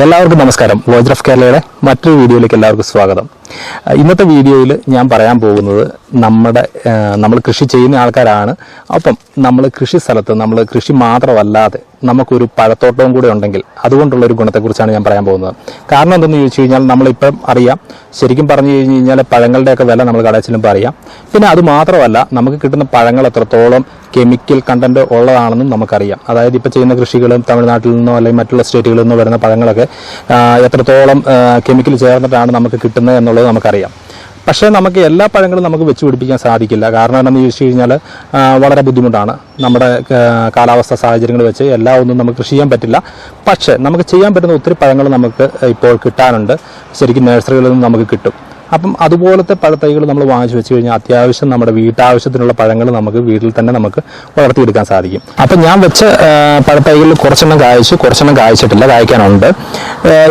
എല്ലാവർക്കും നമസ്കാരം. Voice of കേരളയുടെ മറ്റൊരു വീഡിയോയിലേക്ക് എല്ലാവർക്കും സ്വാഗതം. ഇന്നത്തെ വീഡിയോയിൽ ഞാൻ പറയാൻ പോകുന്നത് നമ്മുടെ നമ്മൾ കൃഷി ചെയ്യുന്ന ആൾക്കാരാണ്. അപ്പം നമ്മൾ കൃഷി സ്ഥലത്ത് നമ്മൾ കൃഷി മാത്രമല്ലാതെ നമുക്കൊരു പഴത്തോട്ടവും കൂടെ ഉണ്ടെങ്കിൽ അതുകൊണ്ടുള്ള ഒരു ഗുണത്തെക്കുറിച്ചാണ് ഞാൻ പറയാൻ പോകുന്നത്. കാരണം എന്തെന്ന് ചോദിച്ചു കഴിഞ്ഞാൽ നമ്മളിപ്പം അറിയാം. ശരിക്കും പറഞ്ഞു കഴിഞ്ഞു കഴിഞ്ഞാൽ പഴങ്ങളുടെയൊക്കെ വില നമ്മൾ കടയിൽ അറിയാം. പിന്നെ അത് മാത്രമല്ല നമുക്ക് കിട്ടുന്ന പഴങ്ങൾ എത്രത്തോളം കെമിക്കൽ കണ്ടന്റ് ഉള്ളതാണെന്നും നമുക്കറിയാം. അതായത് ഇപ്പോൾ ചെയ്യുന്ന കൃഷികളും തമിഴ്നാട്ടിൽ നിന്നോ അല്ലെങ്കിൽ മറ്റുള്ള സ്റ്റേറ്റുകളിൽ നിന്നോ വരുന്ന പഴങ്ങളൊക്കെ എത്രത്തോളം കെമിക്കൽ ചേർന്നിട്ടാണ് നമുക്ക് കിട്ടുന്നത് എന്നുള്ളത് നമുക്കറിയാം. പക്ഷേ നമുക്ക് എല്ലാ പഴങ്ങളും നമുക്ക് വെച്ച് പിടിപ്പിക്കാൻ സാധിക്കില്ല. കാരണം എന്താണെന്ന് ചോദിച്ചു കഴിഞ്ഞാൽ വളരെ ബുദ്ധിമുട്ടാണ്. നമ്മുടെ കാലാവസ്ഥ സാഹചര്യങ്ങൾ വെച്ച് എല്ലാ ഒന്നും നമുക്ക് കൃഷി ചെയ്യാൻ പറ്റില്ല. പക്ഷേ നമുക്ക് ചെയ്യാൻ പറ്റുന്ന ഒത്തിരി പഴങ്ങൾ നമുക്ക് ഇപ്പോൾ കിട്ടാനുണ്ട്. ശരിക്കും നഴ്സറികളിൽ നിന്ന് നമുക്ക് കിട്ടും. അപ്പം അതുപോലത്തെ പഴത്തൈകൾ നമ്മൾ വാങ്ങിച്ചു വെച്ച് കഴിഞ്ഞാൽ അത്യാവശ്യം നമ്മുടെ വീട്ടാവശ്യത്തിനുള്ള പഴങ്ങൾ നമുക്ക് വീട്ടിൽ തന്നെ നമുക്ക് വളർത്തിയെടുക്കാൻ സാധിക്കും. അപ്പം ഞാൻ വെച്ച പഴത്തൈകളിൽ കുറച്ചെണ്ണം കായ്ച്ചു കുറച്ചെണ്ണം കായ്ച്ചിട്ടില്ല കായ്ക്കാനുണ്ട്.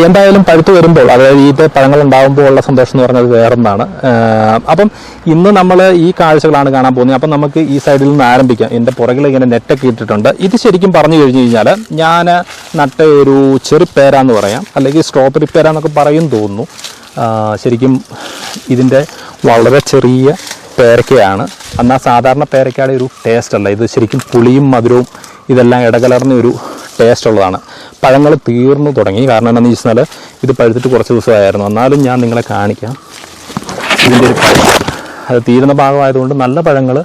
എന്തായാലും പഴുത്ത് വരുമ്പോൾ അതായത് ഈ പഴങ്ങൾ ഉണ്ടാകുമ്പോൾ ഉള്ള സന്തോഷം എന്ന് പറഞ്ഞത് വേറൊന്നാണ്. അപ്പം ഇന്ന് നമ്മൾ ഈ കാഴ്ചകളാണ് കാണാൻ പോകുന്നത്. അപ്പം നമുക്ക് ഈ സൈഡിൽ നിന്ന് ആരംഭിക്കാം. എന്റെ പുറകിൽ ഇങ്ങനെ നെറ്റൊക്കെ ഇട്ടിട്ടുണ്ട്. ഇത് ശരിക്കും പറഞ്ഞു കഴിഞ്ഞു കഴിഞ്ഞാൽ ഞാൻ നട്ട ഒരു ചെറുപേര എന്ന് പറയാം. അല്ലെങ്കിൽ സ്ട്രോബെറി പേര എന്നൊക്കെ പറയും തോന്നുന്നു. ശരിക്കും ഇതിന്റെ വളരെ ചെറിയ പേരക്കയാണ്. എന്നാൽ സാധാരണ പേരക്കയുടെ ഒരു ടേസ്റ്റ് അല്ല. ഇത് ശരിക്കും പുളിയും മധുരവും ഇതെല്ലാം ഇടകലർന്ന ഒരു ടേസ്റ്റ് ഉള്ളതാണ്. പഴങ്ങൾ തീർന്നു തുടങ്ങി. കാരണം എന്താണെന്ന് വെച്ചാൽ ഇത് പഴുത്തിട്ട് കുറച്ച് ദിവസമായിരുന്നു. എന്നാലും ഞാൻ നിങ്ങളെ കാണിക്കാം. ഇതിന്റെ ഒരു പഴം. അത് തീരുന്ന ഭാഗമായതുകൊണ്ട് നല്ല പഴങ്ങൾ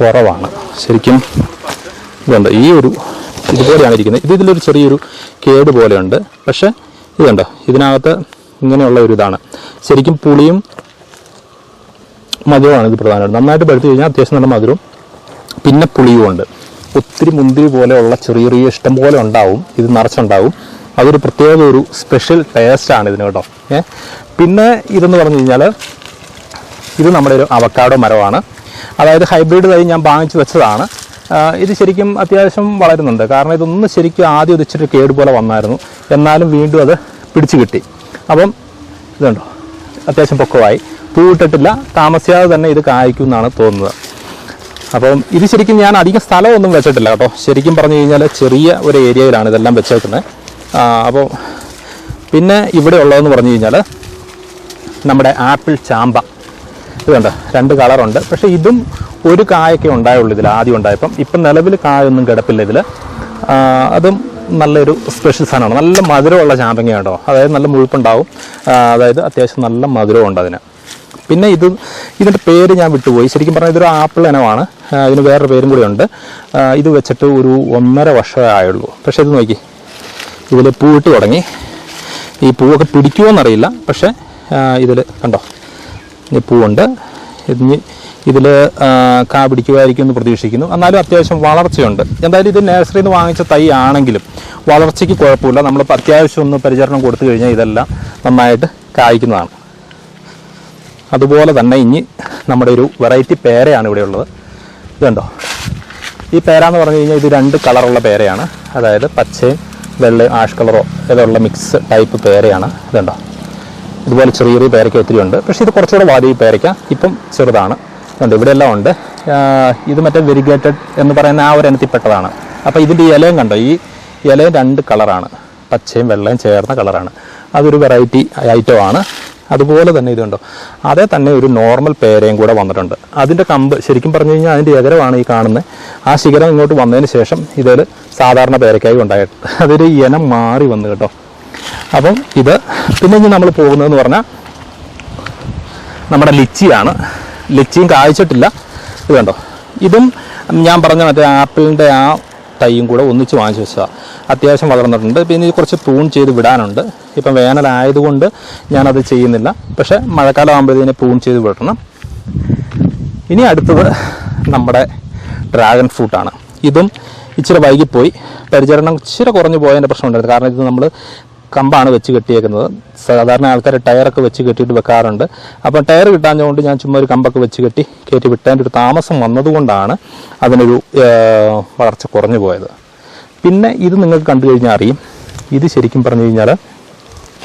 കുറവാണ്. ശരിക്കും ഇതുണ്ട്. ഈ ഒരു ഇതുപോലെയാണ് ഇരിക്കുന്നത്. ഇത് ഇതിലൊരു ചെറിയൊരു കേട് പോലെയുണ്ട്. പക്ഷേ ഇതുണ്ട്. ഇതിനകത്ത് ഇങ്ങനെയുള്ള ഒരു ഇതാണ്. ശരിക്കും പുളിയും മധുരമാണ് ഇത് പ്രധാനമായിട്ട്. നന്നായിട്ട് പഴുത്തു കഴിഞ്ഞാൽ അത്യാവശ്യം നല്ല മധുരവും പിന്നെ പുളിയും ഉണ്ട്. ഒത്തിരി മുന്തിരി പോലെയുള്ള ചെറിയ ചെറിയ ഇഷ്ടം പോലെ ഉണ്ടാവും. ഇത് നിറച്ചുണ്ടാവും. അതൊരു പ്രത്യേക ഒരു സ്പെഷ്യൽ ടേസ്റ്റാണ് ഇതിന് കേട്ടോ. ഏ? പിന്നെ ഇതെന്ന് പറഞ്ഞു കഴിഞ്ഞാൽ ഇത് നമ്മുടെ ഒരു അവക്കാഡോ മരമാണ്. അതായത് ഹൈബ്രിഡ് തൈ ഞാൻ വാങ്ങിച്ചു വെച്ചതാണ്. ഇത് ശരിക്കും അത്യാവശ്യം വളരുന്നുണ്ട്. കാരണം ഇതൊന്ന് ശരിക്കും ആദ്യം ഉദിച്ചിട്ട് കേട് പോലെ വന്നായിരുന്നു. എന്നാലും വീണ്ടും അത് പിടിച്ചു കിട്ടി. അപ്പം ഇതുണ്ടോ? അത്യാവശ്യം പൊക്കമായി. പൂവിട്ടിട്ടില്ല. താമസിയാതെ തന്നെ ഇത് കായ്ക്കും എന്നാണ് തോന്നുന്നത്. അപ്പം ഇത് ശരിക്കും ഞാൻ അധികം സ്ഥലമൊന്നും വെച്ചിട്ടില്ല കേട്ടോ. ശരിക്കും പറഞ്ഞു കഴിഞ്ഞാൽ ചെറിയ ഒരു ഏരിയയിലാണ് ഇതെല്ലാം വെച്ചേക്കുന്നത്. അപ്പോൾ പിന്നെ ഇവിടെ ഉള്ളതെന്ന് പറഞ്ഞു കഴിഞ്ഞാൽ നമ്മുടെ ആപ്പിൾ ചാമ്പ. ഇതുണ്ട് രണ്ട് കളറുണ്ട്. പക്ഷേ ഇതും ഒരു കായൊക്കെ ഉണ്ടായുള്ളൂ ഇതിൽ ആദ്യം ഉണ്ടായപ്പം. ഇപ്പം നിലവിൽ കായൊന്നും കിടപ്പില്ല ഇതിൽ അതും നല്ലൊരു സ്പെഷ്യൽ സാധനമാണ്. നല്ല മധുരമുള്ള ചാമ്പങ്ങ കേട്ടോ. അതായത് നല്ല മുഴുപ്പുണ്ടാവും. അതായത് അത്യാവശ്യം നല്ല മധുരവും ഉണ്ട് അതിന്. പിന്നെ ഇത് ഇതിന്റെ പേര് ഞാൻ വിട്ടുപോയി. ശരിക്കും പറഞ്ഞാൽ ഇതൊരു ആപ്പിൾ ഇനമാണ്. ഇതിന് വേറൊരു പേരും കൂടി ഉണ്ട്. ഇത് വെച്ചിട്ട് ഒരു ഒന്നര വർഷമേ ആയുള്ളൂ പക്ഷേ ഇത് നോക്കി. ഇതിൽ പൂവിട്ട് തുടങ്ങി. ഈ പൂവൊക്കെ പിടിക്കുമോയെന്നറിയില്ല പക്ഷേ ഇതിൽ കണ്ടോ? ഈ പൂവുണ്ട്. ഇതിന് ഇതിൽ കാ പിടിക്കുമായിരിക്കും എന്ന് പ്രതീക്ഷിക്കുന്നു. എന്നാലും അത്യാവശ്യം വളർച്ചയുണ്ട്. എന്തായാലും ഇത് നഴ്സറിയിൽ നിന്ന് വാങ്ങിച്ച തൈ ആണെങ്കിലും വളർച്ചയ്ക്ക് കുഴപ്പമില്ല. നമ്മൾ അത്യാവശ്യം ഒന്ന് പരിചരണം കൊടുത്തു കഴിഞ്ഞാൽ ഇതെല്ലാം നന്നായിട്ട് കായ്ക്കുന്നതാണ്. അതുപോലെ തന്നെ ഇനി നമ്മുടെ ഒരു വെറൈറ്റി പേരയാണ് ഇവിടെ ഉള്ളത്. ഇതുണ്ടോ ഈ പേര എന്ന് പറഞ്ഞു കഴിഞ്ഞാൽ ഇത് രണ്ട് കളറുള്ള പേരയാണ്. അതായത് പച്ചയും വെള്ളയും ആഷ് കളറോ ഇതുള്ള മിക്സ് ടൈപ്പ് പേരയാണ്. ഇതുണ്ടോ ഇതുപോലെ ചെറിയ ചെറിയ പേരയ്ക്ക ഒത്തിരി ഉണ്ട്. പക്ഷേ ഇത് കുറച്ചുകൂടെ വാതി പേരയ്ക്ക. ഇപ്പം ചെറുതാണ്. ഉണ്ട് ഇവിടെ എല്ലാം ഉണ്ട്. ഇത് മറ്റേ വെരിഗേറ്റഡ് എന്ന് പറയുന്ന ആ ഒരു ഇനത്തിൽപ്പെട്ടതാണ്. അപ്പോൾ ഇതിന്റെ ഇലയും കണ്ടോ? ഈ ഇലയും രണ്ട് കളറാണ്. പച്ചയും വെള്ളയും ചേർന്ന കളറാണ്. അതൊരു വെറൈറ്റി ആണ്. അതുപോലെ തന്നെ ഇതുണ്ടോ? അതേ തന്നെ ഒരു നോർമൽ പേരയും കൂടെ വന്നിട്ടുണ്ട്. അതിന്റെ കമ്പ് ശരിക്കും പറഞ്ഞു കഴിഞ്ഞാൽ അതിന്റെ എകരമാണ് ഈ കാണുന്നത് ആ ശിഖരം ഇങ്ങോട്ട് വന്നതിന് ശേഷം ഇതൊരു സാധാരണ പേരയ്ക്കായി ഉണ്ടായിട്ട്. അതൊരു ഇനം മാറി വന്നു കേട്ടോ. അപ്പം ഇത് പിന്നെ ഇനി നമ്മൾ പോകുന്നതെന്ന് പറഞ്ഞാൽ നമ്മുടെ ലിച്ചിയാണ്. ലിച്ചിയും കായ്ച്ചിട്ടില്ല. ഇതുണ്ടോ ഇതും ഞാൻ പറഞ്ഞ മറ്റേ ആപ്പിളിന്റെ ആ തൈയും കൂടെ ഒന്നിച്ച് വാങ്ങിച്ചു വെച്ചതാണ് അത്യാവശ്യം വളർന്നിട്ടുണ്ട്. പിന്നെ കുറച്ച് പ്രൂൺ ചെയ്ത് വിടാനുണ്ട്. ഇപ്പം വേനലായതുകൊണ്ട് ഞാനത് ചെയ്യുന്നില്ല. പക്ഷേ മഴക്കാലം ആകുമ്പോഴത്തേന് പ്രൂൺ ചെയ്ത് വിടണം. ഇനി അടുത്തത് നമ്മുടെ ഡ്രാഗൺ ഫ്രൂട്ടാണ്. ഇതും ഇച്ചിരി വൈകിപ്പോയി. പരിചരണം ഇച്ചിരി കുറഞ്ഞു പോയതിന്റെ പ്രശ്നമുണ്ടായിരുന്നു. കാരണം ഇത് നമ്മൾ കമ്പാണ് വെച്ച് കെട്ടിയേക്കുന്നത്. സാധാരണ ആൾക്കാർ ടയറൊക്കെ വെച്ച് കെട്ടിയിട്ട് വെക്കാറുണ്ട്. അപ്പം ടയർ കിട്ടാഞ്ഞതുകൊണ്ട് ഞാൻ ചുമ്മാ ഒരു കമ്പൊക്കെ വെച്ച് കെട്ടി കയറ്റി വിട്ടതിന്റെ ഒരു താമസം വന്നതുകൊണ്ടാണ് അതിനൊരു വളർച്ച കുറഞ്ഞു പോയത്. പിന്നെ ഇത് നിങ്ങൾക്ക് കണ്ടു കഴിഞ്ഞാൽ അറിയും. ഇത് ശരിക്കും പറഞ്ഞു കഴിഞ്ഞാൽ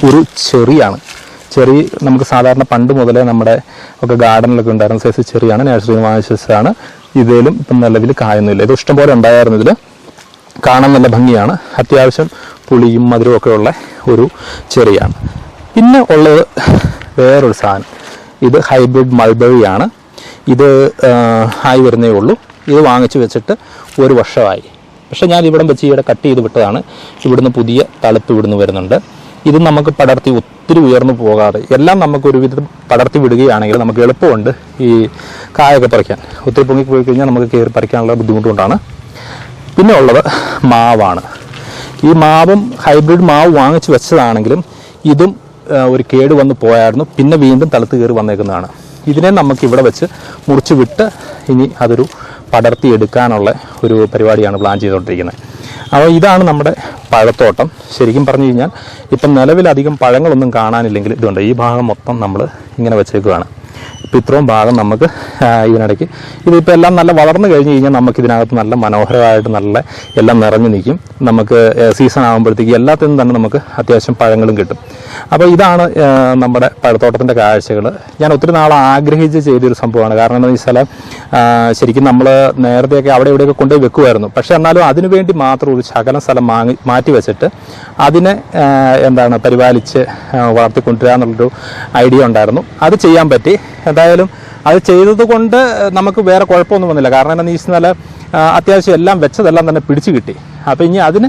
ഒരു ചെറിയാണ്. ചെറി നമുക്ക് സാധാരണ പണ്ട് മുതലേ നമ്മുടെ ഒക്കെ ഗാർഡനിലൊക്കെ ഉണ്ടായിരുന്ന സൈസ് ചെറിയാണ് നഴ്സറിയിൽ വാങ്ങിച്ചതാണ് ഇതിലും ഇപ്പം നിലവിൽ കായൊന്നുമില്ല. ഇത് ഇഷ്ടംപോലെ ഉണ്ടായിരുന്നു ഇതിൽ കാണാൻ നല്ല ഭംഗിയാണ്. അത്യാവശ്യം പുളിയും മധുരവും ഒക്കെ ഉള്ള ഒരു ചെറിയാണ്. പിന്നെ ഉള്ളത് വേറൊരു സാധനം. ഇത് ഹൈബ്രിഡ് മൾബറിയാണ് ഇത് ആ, ആയി വരുന്നേ ഉള്ളൂ. ഇത് വാങ്ങിച്ചു വെച്ചിട്ട് ഒരു വർഷമായി. പക്ഷേ ഞാൻ ഇവിടം വെച്ച് ഇവിടെ കട്ട് ചെയ്ത് വിട്ടതാണ്. ഇവിടുന്ന് പുതിയ തളിപ്പ് ഇവിടുന്ന് വരുന്നുണ്ട്. ഇത് നമുക്ക് പടർത്തി ഒത്തിരി ഉയർന്നു പോകാതെ എല്ലാം നമുക്ക് ഒരുവിധം പടർത്തി വിടുകയാണെങ്കിൽ നമുക്ക് എളുപ്പമുണ്ട് ഈ കായൊക്കെ പറിക്കാൻ. ഒത്തിരി പൊങ്ങി പോയി കഴിഞ്ഞാൽ നമുക്ക് കയറി പറിക്കാനുള്ള ബുദ്ധിമുട്ടുകൊണ്ടാണ്. പിന്നെ ഉള്ളത് മാവാണ്. ഈ മാവും ഹൈബ്രിഡ് മാവ് വാങ്ങിച്ചു വെച്ചതാണെങ്കിലും ഇതും ഒരു കേട് വന്ന് പോയായിരുന്നു. പിന്നെ വീണ്ടും തലത്ത് കയറി വന്നേക്കുന്നതാണ്. ഇതിനെ നമുക്ക് ഇവിടെ വെച്ച് മുറിച്ച് വിട്ട് ഇനി അതൊരു പടർത്തി എടുക്കാനുള്ള ഒരു പരിപാടിയാണ് പ്ലാൻ ചെയ്തുകൊണ്ടിരിക്കുന്നത്. അപ്പോൾ ഇതാണ് നമ്മുടെ പഴത്തോട്ടം. ശരിക്കും പറഞ്ഞു കഴിഞ്ഞാൽ ഇപ്പം നിലവിലധികം പഴങ്ങളൊന്നും കാണാനില്ലെങ്കിൽ ഇതുണ്ട്. ഈ ഭാഗം മൊത്തം നമ്മൾ ഇങ്ങനെ വെച്ചേക്കുകയാണ്. ഇപ്പോൾ ഇത്രയും ഭാഗം നമുക്ക് ഇതിനിടയ്ക്ക്. ഇതിപ്പോൾ എല്ലാം നല്ല വളർന്നു കഴിഞ്ഞ് കഴിഞ്ഞാൽ നമുക്ക് ഇതിനകത്ത് നല്ല മനോഹരമായിട്ട് നല്ല എല്ലാം നിറഞ്ഞു നിൽക്കും. നമുക്ക് സീസൺ ആകുമ്പോഴത്തേക്ക് എല്ലാത്തിനും തന്നെ നമുക്ക് അത്യാവശ്യം പഴങ്ങളും കിട്ടും. അപ്പോൾ ഇതാണ് നമ്മുടെ പഴത്തോട്ടത്തിന്റെ കാഴ്ചകൾ ഞാൻ ഒത്തിരി നാൾ ആഗ്രഹിച്ച് ചെയ്തൊരു സംഭവമാണ്. കാരണം എന്താണെന്ന് വെച്ചാൽ ശരിക്കും നമ്മൾ നേരത്തെയൊക്കെ അവിടെ ഇവിടെയൊക്കെ കൊണ്ടുപോയി വെക്കുമായിരുന്നു. പക്ഷേ എന്നാലും അതിനുവേണ്ടി മാത്രം ഒരു ശകലം സ്ഥലം മാങ്ങി മാറ്റി വെച്ചിട്ട് അതിനെ എന്താണ് പരിപാലിച്ച് വളർത്തിക്കൊണ്ടുവരാന്നുള്ളൊരു ഐഡിയ ഉണ്ടായിരുന്നു. അത് ചെയ്യാൻ പറ്റി. എന്തായാലും അത് ചെയ്തത് കൊണ്ട് നമുക്ക് വേറെ കുഴപ്പമൊന്നും വന്നില്ല. കാരണം എന്താണെന്ന് വെച്ചാൽ അത്യാവശ്യം എല്ലാം വെച്ചതെല്ലാം തന്നെ പിടിച്ചു കിട്ടി. അപ്പോൾ ഇനി അതിന്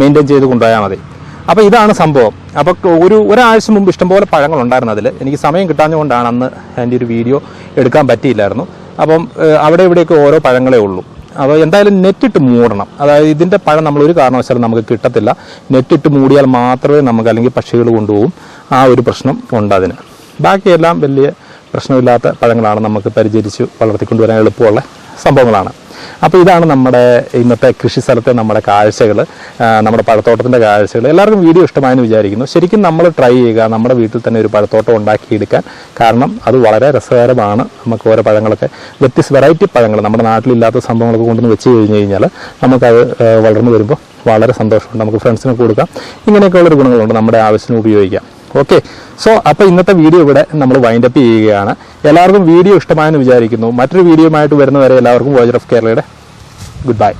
മെയിന്റെയിൻ ചെയ്ത് കൊണ്ടുപോയാൽ മതി. അപ്പോൾ ഇതാണ് സംഭവം. അപ്പോൾ ഒരു ഒരാഴ്ച മുമ്പ് ഇഷ്ടംപോലെ പഴങ്ങളുണ്ടായിരുന്നു അതിൽ എനിക്ക് സമയം കിട്ടാഞ്ഞുകൊണ്ടാണ് അന്ന് എന്റെ ഒരു വീഡിയോ എടുക്കാൻ പറ്റിയില്ലായിരുന്നു. അപ്പം അവിടെ ഇവിടെയൊക്കെ ഓരോ പഴങ്ങളേ ഉള്ളൂ. അപ്പോൾ എന്തായാലും നെറ്റിട്ട് മൂടണം. അതായത് ഇതിന്റെ പഴം നമ്മൾ ഒരു കാരണവശാലും നമുക്ക് കിട്ടത്തില്ല. നെറ്റിട്ട് മൂടിയാൽ മാത്രമേ നമുക്ക് അല്ലെങ്കിൽ പക്ഷികൾ കൊണ്ടുപോകും. ആ ഒരു പ്രശ്നം ഉണ്ട് അതിന്. ബാക്കിയെല്ലാം വലിയ പ്രശ്നമില്ലാത്ത പഴങ്ങളാണ് നമുക്ക് പരിചരിച്ച് വളർത്തിക്കൊണ്ടുവരാൻ എളുപ്പമുള്ള സംഭവങ്ങളാണ്. അപ്പോൾ ഇതാണ് നമ്മുടെ ഇന്നത്തെ കൃഷി സ്ഥലത്തെ നമ്മുടെ കാഴ്ചകൾ നമ്മുടെ പഴത്തോട്ടത്തിന്റെ കാഴ്ചകൾ എല്ലാവർക്കും വീഡിയോ ഇഷ്ടമായെന്ന് വിചാരിക്കുന്നു. ശരിക്കും നമ്മൾ ട്രൈ ചെയ്യുക നമ്മുടെ വീട്ടിൽ തന്നെ ഒരു പഴത്തോട്ടം ഉണ്ടാക്കിയെടുക്കാൻ. കാരണം അത് വളരെ രസകരമാണ്. നമുക്ക് ഓരോ പഴങ്ങളൊക്കെ വ്യത്യസ്ത വെറൈറ്റി പഴങ്ങൾ നമ്മുടെ നാട്ടിലില്ലാത്ത സംഭവങ്ങളൊക്കെ കൊണ്ടുവന്ന് വെച്ച് കഴിഞ്ഞ് കഴിഞ്ഞാൽ നമുക്കത് വളർന്നു വരുമ്പോൾ വളരെ സന്തോഷമുണ്ട്. നമുക്ക് ഫ്രണ്ട്സിനൊക്കെ കൊടുക്കാം. ഇങ്ങനെയൊക്കെയുള്ളൊരു ഗുണങ്ങളുണ്ട് നമ്മുടെ ആവശ്യത്തിന് ഉപയോഗിക്കാം. ഓക്കെ സോ അപ്പോൾ ഇന്നത്തെ വീഡിയോ ഇവിടെ നമ്മൾ വൈൻഡപ്പ് ചെയ്യുകയാണ്. എല്ലാവർക്കും വീഡിയോ ഇഷ്ടമായെന്ന് വിചാരിക്കുന്നു. മറ്റൊരു വീഡിയോ വീഡിയോയുമായിട്ട് വരുന്നവരെ എല്ലാവർക്കും വോജർ ഓഫ് കേരളയുടെ ഗുഡ് ബൈ